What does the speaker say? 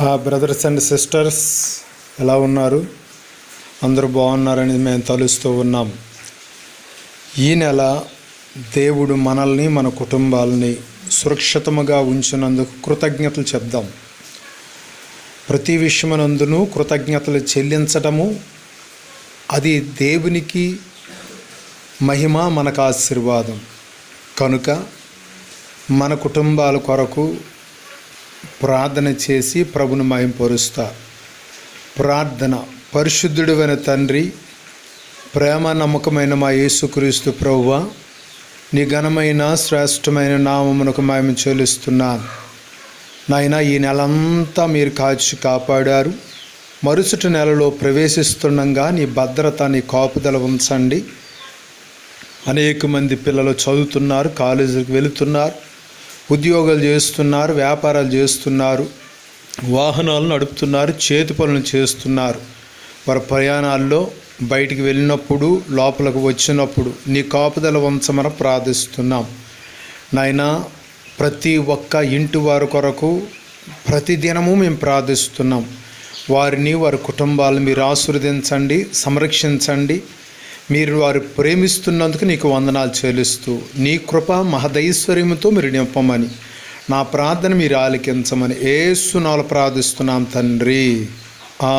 ఆ brothers and sisters ఎలా ఉన్నారు? అందరూ బాగున్నారని మేము తలుస్తూ ఉన్నాం. ఈ నెల దేవుడు మనల్ని మన కుటుంబాలని సురక్షితముగా ఉంచినందుకు కృతజ్ఞతలు చెప్దాం. ప్రతి విషయమనందును కృతజ్ఞతలు చెల్లించటము అది దేవునికి మహిమ మనకు ఆశీర్వాదం. కనుక మన కుటుంబాల కొరకు ప్రార్థన చేసి ప్రభును మహింపరుస్తా. ప్రార్థన పరిశుద్ధుడైన తండ్రి ప్రేమ నమ్మకమైన మా యేసుక్రీస్తు ప్రభువ నీ ఘనమైన శ్రేష్టమైన నామమునకు మేము చెల్లిస్తున్నాను నాయన ఈ నెలంతా మీరు కాచి కాపాడారు. మరుసటి నెలలో ప్రవేశిస్తుండగా నీ భద్రత నీ కాపుదల ఉంచండి. అనేక మంది పిల్లలు చదువుతున్నారు కాలేజీకి వెళుతున్నారు. ఉద్యోగాలు చేస్తున్నారు వ్యాపారాలు చేస్తున్నారు వాహనాలు నడుపుతున్నారు చేతి పనులు చేస్తున్నారు. వారి ప్రయాణాల్లో బయటికి వెళ్ళినప్పుడు లోపలికి వచ్చినప్పుడు నీ కాపుదల వంశమన ప్రార్థిస్తున్నాం. నాయనా ప్రతి ఒక్క ఇంటి వారి కొరకు ప్రతిదినము మేము ప్రార్థిస్తున్నాం. వారిని వారి కుటుంబాలను మీరు ఆశీర్వదించండి సంరక్షించండి. మీరు వారు ప్రేమిస్తున్నందుకు నీకు వందనాలు చెల్లిస్తూ నీ కృప మహదైశ్వర్యంతో మీరు నింపమని నా ప్రార్థన మీరు ఆలకించమని ఏసునాలు ప్రార్థిస్తున్నాం తండ్రి. ఆ